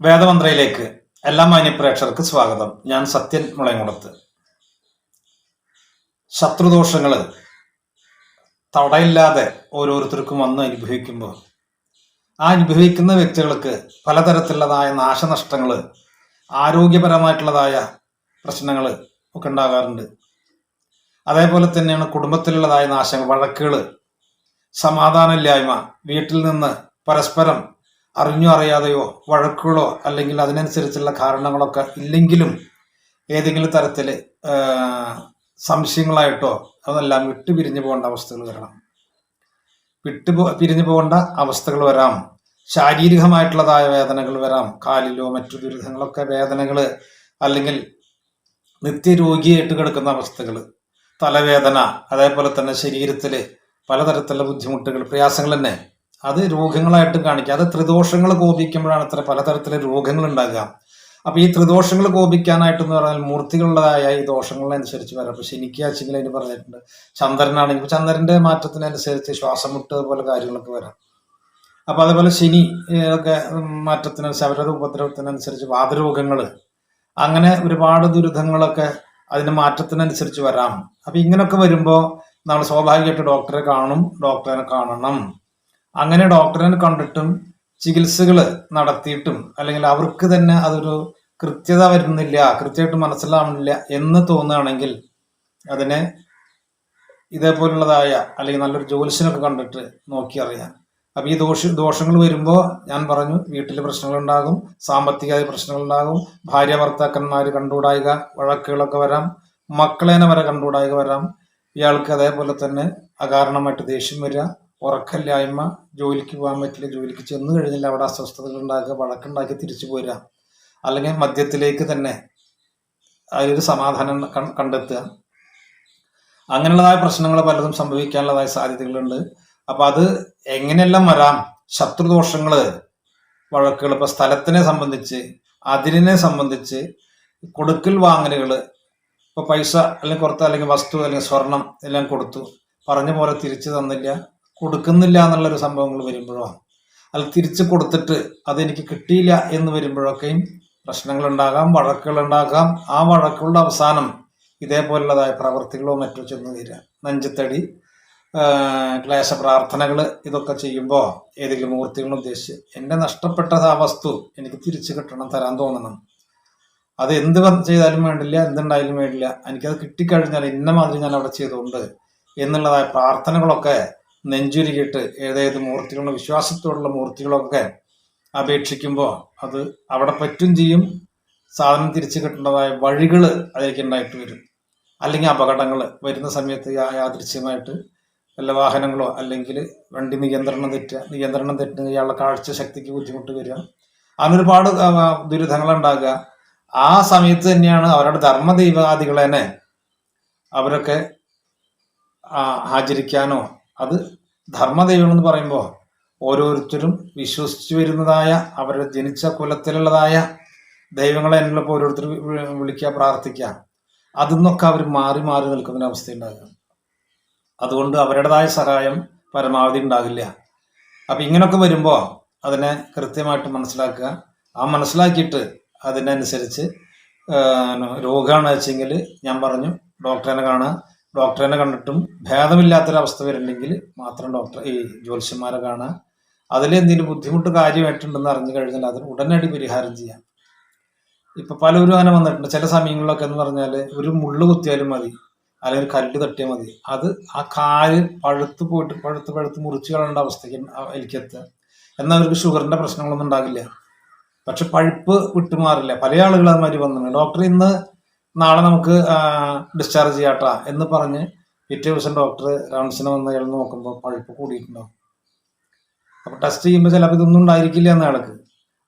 വേദമന്ത്രയിലേക്ക് എല്ലാ മാന്യപ്രേക്ഷകർക്ക് സ്വാഗതം. ഞാൻ സത്യൻ മുളയങ്കുളത്ത് ശത്രുദോഷങ്ങൾ തടയില്ലാതെ ഓരോരുത്തർക്കും വന്ന് അനുഭവിക്കുമ്പോൾ ആ അനുഭവിക്കുന്ന വ്യക്തികൾക്ക് പലതരത്തിലുള്ളതായ നാശനഷ്ടങ്ങൾ ആരോഗ്യപരമായിട്ടുള്ളതായ പ്രശ്നങ്ങൾ ഒക്കെ ഉണ്ടാകാറുണ്ട്. അതേപോലെ തന്നെയാണ് കുടുംബത്തിലുള്ളതായ നാശങ്ങൾ വഴക്കുകൾ സമാധാനമില്ലായ്മ വീട്ടിൽ നിന്ന് പരസ്പരം അറിഞ്ഞോ അറിയാതെയോ വഴക്കുകളോ അല്ലെങ്കിൽ അതിനനുസരിച്ചുള്ള കാരണങ്ങളൊക്കെ ഇല്ലെങ്കിലും ഏതെങ്കിലും തരത്തിൽ സംശയങ്ങളായിട്ടോ അതെല്ലാം വിട്ടു പിരിഞ്ഞു പോകേണ്ട അവസ്ഥകൾ വരണം. വിട്ടു പിരിഞ്ഞു പോകേണ്ട അവസ്ഥകൾ വരാം. ശാരീരികമായിട്ടുള്ളതായ വേദനകൾ വരാം. കാലിലോ മറ്റു ദുരിതങ്ങളൊക്കെ വേദനകൾ അല്ലെങ്കിൽ നിത്യരോഗിയായിട്ട് കിടക്കുന്ന അവസ്ഥകൾ തലവേദന അതേപോലെ തന്നെ ശരീരത്തിൽ പലതരത്തിലുള്ള ബുദ്ധിമുട്ടുകൾ പ്രയാസങ്ങൾ തന്നെ അത് രോഗങ്ങളായിട്ട് കാണിക്കുക അത് ത്രിദോഷങ്ങൾ കോപിക്കുമ്പോഴാണ് ഇത്ര പലതരത്തിലെ രോഗങ്ങൾ ഉണ്ടാകുക അപ്പൊ ഈ ത്രിദോഷങ്ങൾ കോപിക്കാനായിട്ട് എന്ന് പറഞ്ഞാൽ മൂർത്തികളുള്ളതായ ഈ ദോഷങ്ങളനുസരിച്ച് വരാം. അപ്പൊ ശനിക്കാച്ചെങ്കിൽ അതിന് പറഞ്ഞിട്ടുണ്ട്. ചന്ദ്രനാണെങ്കിൽ ചന്ദ്രന്റെ മാറ്റത്തിനനുസരിച്ച് ശ്വാസം മുട്ട് പോലെ കാര്യങ്ങളൊക്കെ വരാം. അപ്പൊ അതേപോലെ ശനി ഒക്കെ മാറ്റത്തിനനുസരിച്ച് അവരുടെ ഉപദ്രവത്തിനനുസരിച്ച് വാതരോഗങ്ങൾ അങ്ങനെ ഒരുപാട് ദുരിതങ്ങളൊക്കെ അതിന് മാറ്റത്തിനനുസരിച്ച് വരാം. അപ്പൊ ഇങ്ങനെയൊക്കെ വരുമ്പോൾ നമ്മൾ സ്വാഭാവികമായിട്ട് ഡോക്ടറെ കാണും. ഡോക്ടറെ കാണണം. അങ്ങനെ ഡോക്ടറിനെ കണ്ടിട്ടും ചികിത്സകൾ നടത്തിയിട്ടും അല്ലെങ്കിൽ അവർക്ക് തന്നെ അതൊരു കൃത്യത വരുന്നില്ല കൃത്യമായിട്ട് മനസ്സിലാവുന്നില്ല എന്ന് തോന്നുകയാണെങ്കിൽ അതിനെ ഇതേപോലുള്ളതായ അല്ലെങ്കിൽ നല്ലൊരു ജ്യോത്സ്യനൊക്കെ കണ്ടിട്ട് നോക്കി അറിയാം. അപ്പം ഈ ദോഷ ദോഷങ്ങൾ വരുമ്പോൾ ഞാൻ പറഞ്ഞു വീട്ടിൽ പ്രശ്നങ്ങളുണ്ടാകും സാമ്പത്തിക പ്രശ്നങ്ങളുണ്ടാകും ഭാര്യ ഭർത്താക്കന്മാർ കണ്ടുകൂടായിക വഴക്കുകളൊക്കെ വരാം മക്കളേനെ വരെ കണ്ടുകൂടായിക വരാം ഇയാൾക്ക് അതേപോലെ തന്നെ അകാരണമായിട്ട് ദേഷ്യം വരിക ഉറക്കമില്ലായ്മ ജോലിക്ക് പോകാൻ പറ്റില്ല ജോലിക്ക് ചെന്ന് കഴിഞ്ഞാൽ അവിടെ അസ്വസ്ഥതകൾ ഉണ്ടാക്കുക വഴക്കുണ്ടാക്കി തിരിച്ചു പോരുക. അല്ലെങ്കിൽ മദ്യത്തിലേക്ക് തന്നെ അതിലൊരു സമാധാനം കണ്ടെത്തുക. അങ്ങനെയുള്ളതായ പ്രശ്നങ്ങൾ പലതും സംഭവിക്കാനുള്ളതായ സാധ്യതകളുണ്ട്. അപ്പൊ അത് എങ്ങനെയെല്ലാം വരാം? ശത്രുദോഷങ്ങൾ വഴക്കുകൾ. ഇപ്പൊ സ്ഥലത്തിനെ സംബന്ധിച്ച് അതിരിനെ സംബന്ധിച്ച് കൊടുക്കൽ വാങ്ങലുകൾ ഇപ്പൊ പൈസ അല്ലെങ്കിൽ പുറത്ത് അല്ലെങ്കിൽ വസ്തു അല്ലെങ്കിൽ സ്വർണം എല്ലാം കൊടുത്തു. പറഞ്ഞ പോലെ തിരിച്ചു തന്നില്ല. കൊടുക്കുന്നില്ല എന്നുള്ളൊരു സംഭവങ്ങൾ വരുമ്പോഴോ അത് തിരിച്ചു കൊടുത്തിട്ട് അതെനിക്ക് കിട്ടിയില്ല എന്ന് വരുമ്പോഴൊക്കെയും പ്രശ്നങ്ങൾ ഉണ്ടാകാം വഴക്കുകൾ ഉണ്ടാകാം ആ വഴക്കുകളുടെ അവസാനം ഇതേപോലുള്ളതായ പ്രവർത്തികളോ മറ്റോ ചെന്ന് തീരാം നെഞ്ചത്തടി ക്ലേശ പ്രാർത്ഥനകൾ ഇതൊക്കെ ചെയ്യുമ്പോൾ ഏതെങ്കിലും മൂർത്തികളും ഉദ്ദേശിച്ച് എന്റെ നഷ്ടപ്പെട്ട ആ വസ്തു എനിക്ക് തിരിച്ചു കിട്ടണം തരാൻ തോന്നണം. അത് എന്ത് ചെയ്താലും വേണ്ടില്ല എന്തുണ്ടായാലും വേണ്ടില്ല. എനിക്കത് കിട്ടിക്കഴിഞ്ഞാൽ ഇന്ന മാതിരി ഞാൻ അവിടെ ചെയ്തുകൊണ്ട് എന്നുള്ളതായ പ്രാർത്ഥനകളൊക്കെ നെഞ്ചുരുകിയിട്ട് ഏതേത് മൂർത്തികളോ വിശ്വാസത്തോടുള്ള മൂർത്തികളൊക്കെ അപേക്ഷിക്കുമ്പോൾ അത് അവിടെ പറ്റും ചെയ്യും. സാധനം തിരിച്ചു കിട്ടേണ്ടതായ വഴികൾ അതിലേക്ക് ഉണ്ടായിട്ട് വരും. അല്ലെങ്കിൽ അപകടങ്ങൾ വരുന്ന സമയത്ത് യാദൃശ്യമായിട്ട് വല്ല വാഹനങ്ങളോ അല്ലെങ്കിൽ വണ്ടി നിയന്ത്രണം തെറ്റുക നിയന്ത്രണം തെറ്റുന്ന ഇയാളുടെ കാഴ്ച ശക്തിക്ക് ബുദ്ധിമുട്ട് വരിക. അങ്ങനെ ഒരുപാട് ദുരിതങ്ങൾ ഉണ്ടാകുക ആ സമയത്ത് തന്നെയാണ് അവരുടെ ധർമ്മദൈവാദികളെ അവരൊക്കെ ആചരിക്കാനോ അത് ധർമ്മദൈവം എന്ന് പറയുമ്പോൾ ഓരോരുത്തരും വിശ്വസിച്ചു വരുന്നതായ അവരുടെ ജനിച്ച കുലത്തിലുള്ളതായ ദൈവങ്ങളെ എന്നുള്ളപ്പോൾ ഓരോരുത്തർ വിളിക്കുക പ്രാർത്ഥിക്കുക. അതിൽ നിന്നൊക്കെ അവർ മാറി മാറി നിൽക്കുന്ന അവസ്ഥ ഉണ്ടാകും അതുകൊണ്ട് അവരുടേതായ സഹായം പരമാവധി ഉണ്ടാകില്ല. അപ്പം ഇങ്ങനെയൊക്കെ വരുമ്പോൾ അതിനെ കൃത്യമായിട്ട് മനസ്സിലാക്കുക. ആ മനസ്സിലാക്കിയിട്ട് അതിനനുസരിച്ച് രോഗമാണെന്ന് വെച്ചെങ്കിൽ ഞാൻ പറഞ്ഞു ഡോക്ടറിനെ കാണുക. ഡോക്ടറിനെ കണ്ടിട്ടും ഭേദമില്ലാത്തൊരവസ്ഥ വരുന്നുണ്ടെങ്കിൽ മാത്രം ഡോക്ടർ ഈ ജ്യോത്സ്യന്മാരെ കാണുക. അതിൽ എന്തെങ്കിലും ബുദ്ധിമുട്ട് കാര്യമായിട്ടുണ്ടെന്ന് അറിഞ്ഞു കഴിഞ്ഞാൽ അതിന് ഉടനടി പരിഹാരം ചെയ്യാം. ഇപ്പം പലരും അങ്ങനെ വന്നിട്ടുണ്ട്. ചില സമയങ്ങളിലൊക്കെ എന്ന് പറഞ്ഞാൽ ഒരു മുള്ളു കുത്തിയാലും മതി അല്ലെങ്കിൽ കല്ല് തട്ടിയാൽ മതി. അത് ആ കാൽ പഴുത്ത് പോയിട്ട് പഴുത്ത് പഴുത്ത് മുറിച്ച് കളയേണ്ട അവസ്ഥയ്ക്ക് എനിക്കെത്തുക എന്നാൽ അവർക്ക് ഷുഗറിന്റെ പ്രശ്നങ്ങളൊന്നും ഉണ്ടാകില്ല. പക്ഷെ പഴുപ്പ് വിട്ടുമാറില്ല. പല ആളുകൾ അതുമാതിരി വന്നിട്ടുണ്ട്. ഡോക്ടർ ഇന്ന് നാളെ നമുക്ക് ഡിസ്ചാർജ് ചെയ്യാട്ടാ എന്ന് പറഞ്ഞ് പിറ്റേ ദിവസം ഡോക്ടർ റൗൺസിന് വന്ന് അയാൾ നോക്കുമ്പോൾ പഴുപ്പ് കൂടിയിട്ടുണ്ടാവും അപ്പോൾ ടെസ്റ്റ് ചെയ്യുമ്പോൾ ചിലപ്പോൾ ഇതൊന്നും ഉണ്ടായിരിക്കില്ല എന്ന ആൾക്ക്.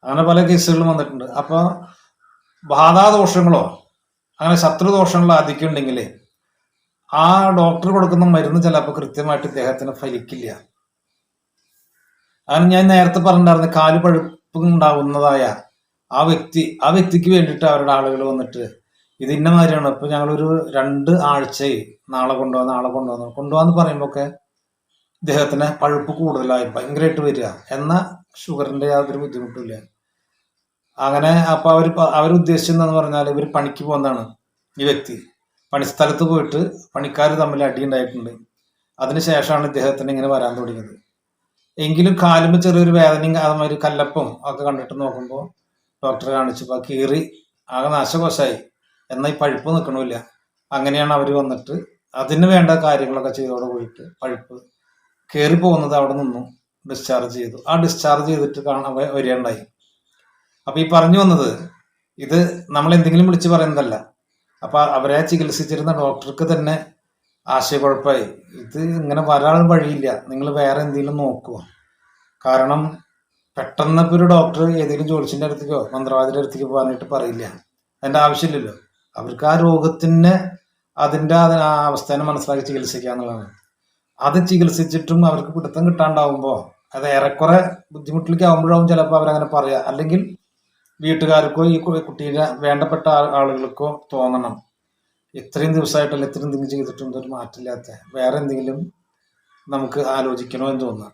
അങ്ങനെ പല കേസുകളും വന്നിട്ടുണ്ട്. അപ്പോൾ ബാധാദോഷങ്ങളോ അങ്ങനെ ശത്രുദോഷങ്ങളോ അധികമുണ്ടെങ്കിൽ ആ ഡോക്ടർ കൊടുക്കുന്ന മരുന്ന് ചിലപ്പോൾ കൃത്യമായിട്ട് ഇദ്ദേഹത്തിന് ഫലിക്കില്ല. അങ്ങനെ ഞാൻ നേരത്തെ പറഞ്ഞിട്ടുണ്ടായിരുന്നു കാൽ പഴുപ്പ് ഉണ്ടാവുന്നതായ ആ വ്യക്തി ആ വ്യക്തിക്ക് വേണ്ടിയിട്ട് അവരുടെ ആളുകൾ വന്നിട്ട് ഇത് ഇന്ന മാതിരിയാണ്. ഇപ്പൊ ഞങ്ങളൊരു രണ്ട് ആഴ്ചയായി നാളെ കൊണ്ടുപോകാം നാളെ കൊണ്ടുപോകാം കൊണ്ടുപോകാന്ന് പറയുമ്പോ ഒക്കെ ഇദ്ദേഹത്തിന് പഴുപ്പ് കൂടുതലായി ഭയങ്കരമായിട്ട് വരിക. എന്ന ഷുഗറിന്റെ യാതൊരു ബുദ്ധിമുട്ടില്ല അങ്ങനെ അപ്പൊ അവർ അവരുദ്ദേശിച്ചതെന്ന് പറഞ്ഞാൽ ഇവർ പണിക്ക് പോകുന്നതാണ് ഈ വ്യക്തി. പണിസ്ഥലത്ത് പോയിട്ട് പണിക്കാർ തമ്മിൽ അടി ഉണ്ടായിട്ടുണ്ട്. അതിനുശേഷമാണ് ഇദ്ദേഹത്തിന് ഇങ്ങനെ വരാൻ തുടങ്ങിയത്. എങ്കിലും കാലുമ്പോൾ ചെറിയൊരു വേദനയും അതുമാതിരി കല്ലപ്പം ഒക്കെ കണ്ടിട്ട് നോക്കുമ്പോൾ ഡോക്ടറെ കാണിച്ചപ്പോൾ കീറി ആകെ നാശകോശമായി. എന്നാൽ ഈ പഴുപ്പ് നിൽക്കണമില്ല അങ്ങനെയാണ് അവർ വന്നിട്ട് അതിന് വേണ്ട കാര്യങ്ങളൊക്കെ ചെയ്തോടെ പോയിട്ട് പഴുപ്പ് കയറി പോകുന്നത് അവിടെ നിന്നു ഡിസ്ചാർജ് ചെയ്തു. ആ ഡിസ്ചാർജ് ചെയ്തിട്ട് കാണാൻ വരികയുണ്ടായി. അപ്പം ഈ പറഞ്ഞു വന്നത് ഇത് നമ്മൾ എന്തെങ്കിലും വിളിച്ച് പറയുന്നതല്ല. അപ്പോൾ അവരെ ചികിത്സിച്ചിരുന്ന ഡോക്ടർക്ക് തന്നെ ആശയക്കുഴപ്പമായി ഇത് ഇങ്ങനെ വരാൻ വഴിയില്ല. നിങ്ങൾ വേറെ എന്തെങ്കിലും നോക്കുക. കാരണം പെട്ടെന്ന് ഇപ്പോൾ ഒരു ഡോക്ടർ ഏതെങ്കിലും ജോലിസിന്റെ അടുത്തേക്കോ മന്ത്രവാദിയുടെ അടുത്തേക്ക് പോകാനായിട്ട് പറയില്ല. അതിന്റെ ആവശ്യമില്ലല്ലോ. അവർക്ക് ആ രോഗത്തിന് അതിന്റെ ആ അവസ്ഥേനെ മനസ്സിലാക്കി ചികിത്സിക്കുക എന്നുള്ളതാണ്. അത് ചികിത്സിച്ചിട്ടും അവർക്ക് പിടുത്തം കിട്ടാണ്ടാവുമ്പോൾ അത് ഏറെക്കുറെ ബുദ്ധിമുട്ടിലേക്ക് ആവുമ്പോഴാവും ചിലപ്പോൾ അവരങ്ങനെ പറയുക അല്ലെങ്കിൽ വീട്ടുകാർക്കോ ഈ കുട്ടീനെ വേണ്ടപ്പെട്ട ആളുകൾക്കോ തോന്നണം. ഇത്രയും ദിവസമായിട്ടല്ല ഇത്രയും എന്തെങ്കിലും ചെയ്തിട്ടും ഒരു മാറ്റില്ലാത്ത വേറെ എന്തെങ്കിലും നമുക്ക് ആലോചിക്കണോ എന്ന് തോന്നുക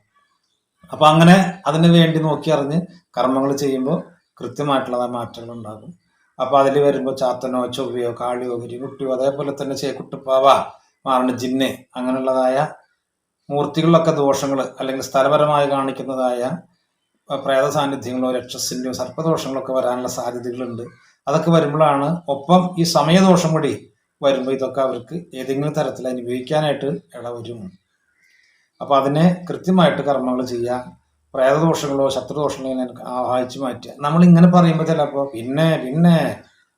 അപ്പോൾ അങ്ങനെ അതിന് വേണ്ടി നോക്കി അറിഞ്ഞ് കർമ്മങ്ങൾ ചെയ്യുമ്പോൾ കൃത്യമായിട്ടുള്ള മാറ്റങ്ങൾ ഉണ്ടാകും അപ്പോൾ അതിൽ വരുമ്പോൾ ചാത്തനോ ചൊവ്വയോ കാളിയോ കുട്ടിയോ അതേപോലെ തന്നെ ചേക്കുട്ടുപ്പാവ മാറണ ജിന്ന് അങ്ങനെയുള്ളതായ മൂർത്തികളിലൊക്കെ ദോഷങ്ങൾ അല്ലെങ്കിൽ സ്ഥലപരമായി കാണിക്കുന്നതായ പ്രേത സാന്നിധ്യങ്ങളോ രക്ഷസിന്റെയോ സർപ്പദോഷങ്ങളൊക്കെ വരാനുള്ള സാധ്യതകളുണ്ട്. അതൊക്കെ വരുമ്പോഴാണ് ഒപ്പം ഈ സമയദോഷം കൂടി വരുമ്പോൾ ഇതൊക്കെ അവർക്ക് ഏതെങ്കിലും തരത്തിൽ അനുഭവിക്കാനായിട്ട് ഇടവരും. അപ്പോൾ അതിനെ കൃത്യമായിട്ട് കർമ്മങ്ങൾ ചെയ്യുക പ്രേതദോഷങ്ങളോ ശത്രുദോഷങ്ങളോ ആഹായിച്ചു മാറ്റുക. നമ്മൾ ഇങ്ങനെ പറയുമ്പോൾ ചിലപ്പോൾ പിന്നെ പിന്നെ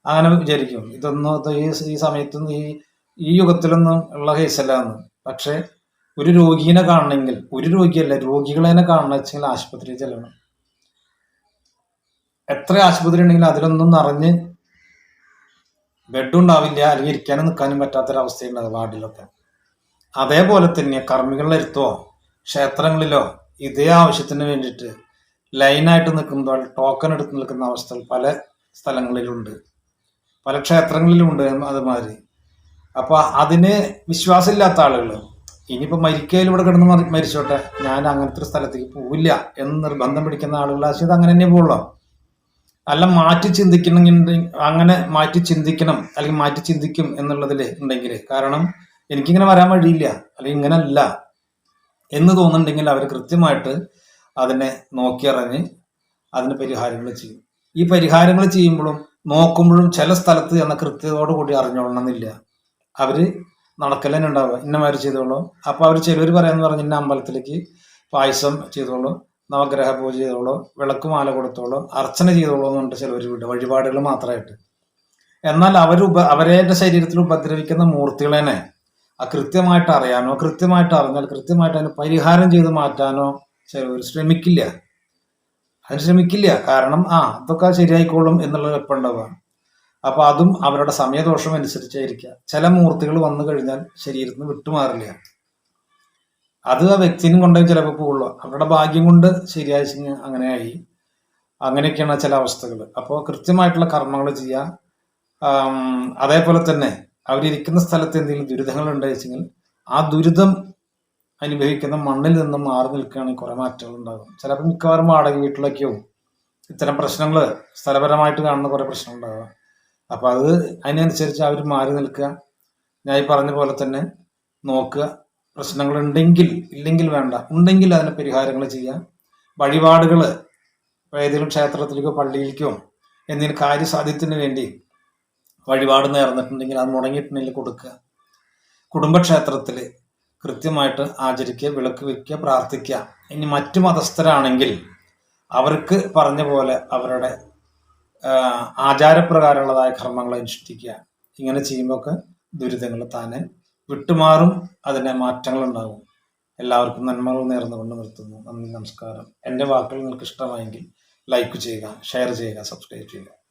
അങ്ങനെ വിചാരിക്കും. ഇതൊന്നും ഈ ഈ സമയത്തൊന്നും ഈ ഈ യുഗത്തിലൊന്നും ഉള്ള കേസല്ല എന്ന് പക്ഷേ ഒരു രോഗീനെ കാണണമെങ്കിൽ ഒരു രോഗിയല്ല രോഗികളെ തന്നെ കാണണം വെച്ചെങ്കിൽ ആശുപത്രിയിൽ ചെല്ലണം. എത്ര ആശുപത്രി ഉണ്ടെങ്കിലും അതിലൊന്നും നിറഞ്ഞ് ബെഡ് ഉണ്ടാവില്ല അല്ലെങ്കിൽ ഇരിക്കാനും നിൽക്കാനും പറ്റാത്തൊരവസ്ഥയുണ്ട് വാർഡിലൊക്കെ. അതേപോലെ തന്നെ കർമ്മികളുടെ ക്ഷേത്രങ്ങളിലോ ഇതേ ആവശ്യത്തിന് വേണ്ടിയിട്ട് ലൈനായിട്ട് നിൽക്കുമ്പോൾ ടോക്കൺ എടുത്ത് നിൽക്കുന്ന അവസ്ഥ പല സ്ഥലങ്ങളിലുണ്ട്. പല ക്ഷേത്രങ്ങളിലുമുണ്ട് അതുമാതിരി. അപ്പോൾ അതിന് വിശ്വാസമില്ലാത്ത ആളുകൾ ഇനിയിപ്പോൾ ഇവിടെ കിടന്ന് മരിച്ചോട്ടെ ഞാൻ അങ്ങനത്തെ ഒരു സ്ഥലത്തേക്ക് പോവില്ല എന്ന് നിർബന്ധം പിടിക്കുന്ന ആളുകൾ ആശയത് അങ്ങനെ തന്നെ പോകുള്ളൂ അല്ല മാറ്റി ചിന്തിക്കണമെങ്കിൽ അങ്ങനെ മാറ്റി ചിന്തിക്കണം അല്ലെങ്കിൽ മാറ്റി ചിന്തിക്കും എന്നുള്ളതിൽ ഉണ്ടെങ്കിൽ കാരണം എനിക്കിങ്ങനെ വരാൻ വഴിയില്ല അല്ലെങ്കിൽ ഇങ്ങനല്ല. എന്ന് തോന്നുന്നുണ്ടെങ്കിൽ അവർ കൃത്യമായിട്ട് അതിനെ നോക്കിയറിഞ്ഞ് അതിന് പരിഹാരങ്ങൾ ചെയ്യും. ഈ പരിഹാരങ്ങൾ ചെയ്യുമ്പോഴും നോക്കുമ്പോഴും ചില സ്ഥലത്ത് എന്ന കൃത്യതയോട് കൂടി അറിഞ്ഞോളണമെന്നില്ല. അവർ നടക്കലന്നെ ഉണ്ടാവുക. ഇന്നമാര് ചെയ്തോളൂ. അപ്പോൾ അവർ ചിലവർ പറയാന്ന് പറഞ്ഞ ഇന്ന അമ്പലത്തിലേക്ക് പായസം ചെയ്തോളൂ നവഗ്രഹ പൂജ ചെയ്തോളൂ വിളക്ക് മാല കൊടുത്തോളൂ അർച്ചന ചെയ്തോളൂ എന്ന് പറഞ്ഞിട്ട് ചിലവർ വീട്. വഴിപാടുകൾ മാത്രമായിട്ട്. എന്നാൽ അവർ ഉപ അവരുടെ ശരീരത്തിൽ ഉപദ്രവിക്കുന്ന മൂർത്തികളെ കൃത്യമായിട്ട് അറിയാനോ കൃത്യമായിട്ട് അറിഞ്ഞാൽ കൃത്യമായിട്ട് അതിന് പരിഹാരം ചെയ്ത് മാറ്റാനോ ചിലവർ ശ്രമിക്കില്ല. അതിന് ശ്രമിക്കില്ല. കാരണം ആ അതൊക്കെ ശരിയായിക്കോളും എന്നുള്ളത് എപ്പോൾ ഉണ്ടാവുകയാണ് അപ്പൊ അതും അവരുടെ സമയദോഷം അനുസരിച്ചായിരിക്കുക ചില മൂർത്തികൾ വന്നു കഴിഞ്ഞാൽ ശരീരത്തിൽ നിന്ന് വിട്ടുമാറില്ല. അത് ആ വ്യക്തിനും കൊണ്ടേ ചിലപ്പോൾ പോകുള്ളൂ. അവരുടെ ഭാഗ്യം കൊണ്ട് ശരിയായി അങ്ങനെയായി. അങ്ങനെയൊക്കെയാണ് ചില അവസ്ഥകൾ. അപ്പോൾ കൃത്യമായിട്ടുള്ള കർമ്മങ്ങൾ ചെയ്യുക അതേപോലെ തന്നെ അവരിയ്ക്കുന്ന സ്ഥലത്ത് എന്തെങ്കിലും ദുരിതങ്ങൾ ഉണ്ടായിച്ചെങ്കിൽ ആ ദുരിതം അനുഭവിക്കുന്ന മണ്ണിൽ നിന്നും മാറി നിൽക്കുകയാണെങ്കിൽ കുറെ മാറ്റങ്ങൾ ഉണ്ടാകും. ചിലപ്പോൾ മിക്കവാറും വാടക വീട്ടിലൊക്കെയാവും ഇത്തരം പ്രശ്നങ്ങൾ സ്ഥലപരമായിട്ട് കാണുന്ന കുറെ പ്രശ്നങ്ങൾ ഉണ്ടാകുക അപ്പോൾ അത് അതിനനുസരിച്ച് അവർ മാറി നിൽക്കുക. ഞാൻ ഈ പറഞ്ഞ പോലെ തന്നെ നോക്കുക. പ്രശ്നങ്ങൾ ഉണ്ടെങ്കിൽ ഇല്ലെങ്കിൽ വേണ്ട. ഉണ്ടെങ്കിൽ അതിന് പരിഹാരങ്ങൾ ചെയ്യാം വഴിപാടുകൾ ഏതെങ്കിലും ക്ഷേത്രത്തിലേക്കോ പള്ളിയിലേക്കോ എന്തെങ്കിലും കാര്യസാധ്യത്തിന് വേണ്ടി വഴിപാട് നേർന്നിട്ടുണ്ടെങ്കിൽ അത് മുടങ്ങിയിട്ടുണ്ടെങ്കിൽ കൊടുക്കുക. കുടുംബക്ഷേത്രത്തിൽ കൃത്യമായിട്ട് ആചരിക്കുക വിളക്ക് വയ്ക്കുക പ്രാർത്ഥിക്കുക. ഇനി മറ്റു മതസ്ഥരാണെങ്കിൽ അവർക്ക് പറഞ്ഞ പോലെ അവരുടെ ആചാരപ്രകാരമുള്ളതായ കർമ്മങ്ങൾ അനുഷ്ഠിക്കുക. ഇങ്ങനെ ചെയ്യുമ്പോൾ ഒക്കെ ദുരിതങ്ങൾ താനെ വിട്ടുമാറും അതിനെ മാറ്റങ്ങൾ ഉണ്ടാകും എല്ലാവർക്കും നന്മകൾ നേർന്നുകൊണ്ട് നിർത്തുന്നു. നന്ദി നമസ്കാരം. എന്റെ വാക്കുകൾ നിങ്ങൾക്ക് ഇഷ്ടമായെങ്കിൽ ലൈക്ക് ചെയ്യുക ഷെയർ ചെയ്യുക സബ്സ്ക്രൈബ് ചെയ്യുക.